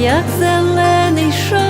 як зелений шов.